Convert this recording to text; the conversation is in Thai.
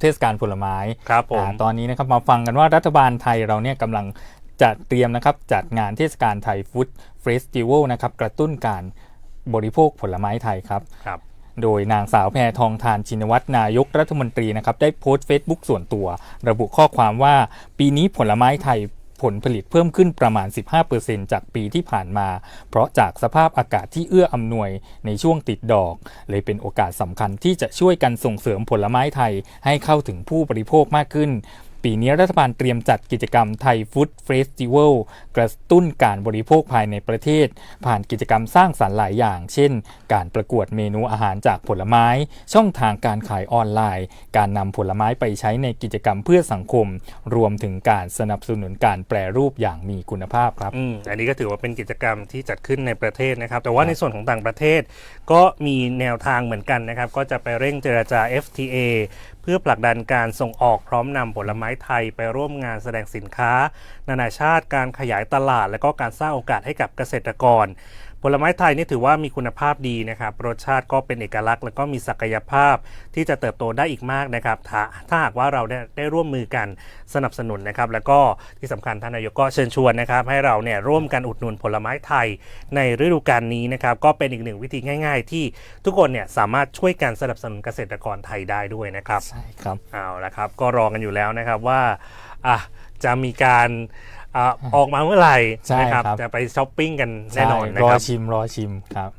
เทศกาลผลไม้ครับผมอ่าตอนนี้นะครับมาฟังกันว่ารัฐบาลไทยเราเนี่ยกำลังจะเตรียมนะครับจัดงานเทศกาลไทยฟู้ดเฟสติวัลนะครับกระตุ้นการบริโภคผลไม้ไทยครับครับโดยนางสาวแพทองทานชินวัตรนายกรัฐมนตรีนะครับได้โพสต์เฟซบุ๊กส่วนตัว ระบุข้อความว่า ปีนี้ผลไม้ไทย ผลผลิตเพิ่มขึ้นประมาณ 15%จากปีที่ผ่านมา เพราะจากสภาพอากาศที่เอื้ออำนวยในช่วงติดดอก เลยเป็นโอกาสสำคัญที่จะช่วยกันส่งเสริมผลไม้ไทยให้เข้าถึงผู้บริโภคมากขึ้น ปีนี้รัฐบาลเตรียมจัดกิจกรรมไทยฟู้ดเฟสติวัลกระตุ้นการบริโภคภายในประเทศ ผ่านกิจกรรมสร้างสรรค์หลายอย่าง เช่น การประกวดเมนูอาหารจากผลไม้ ช่องทางการขายออนไลน์ การนำผลไม้ไปใช้ในกิจกรรมเพื่อสังคม รวมถึงการสนับสนุนการแปรรูปอย่างมีคุณภาพครับออันนี้ก็ถือว่าเป็นกิจกรรมที่จัดขึ้นในประเทศนะครับ แต่ว่าในส่วนของต่างประเทศ ก็มีแนวทางเหมือนกันนะครับ ก็จะไปเร่งเจรจา FTA พื่อผลักดันการส่งออกพร้อมนำผลไม้ไทยไปร่วมงานแสดงสินค้า นานาชาติการขยายตลาด และก็การสร้างโอกาสให้กับเกษตรกร ลไม้ไทยนี่ถือว่ามีคุณภาพดีนะครับ รสชาติก็เป็นเอกลักษณ์ แล้วก็มีศักยภาพที่จะเติบโตได้อีกมากนะครับ ถ้าถ้าหากว่าเราได้ได้ร่วมมือกันสนับสนุนนะครับ แล้วก็ที่สำคัญท่านนายกก็เชิญชวนนะครับ ให้เราเนี่ยร่วมกันอุดหนุนผลไม้ไทยในฤดูกาลนี้นะครับ ก็เป็นอีกหนึ่งวิธีง่าย ๆ ที่ทุกคนเนี่ยสามารถช่วยกันสนับสนุนเกษตรกรไทยได้ด้วยนะครับ ใช่ครับ เอาละครับ ก็รอกันอยู่แล้วนะครับว่าอะจะมีการอะ ออกมาเมื่อไหร่ใช่นะครับ ครับ จะไปช้อปปิ้งกันแน่นอนนะรอครับ ชิมรอชิมครับ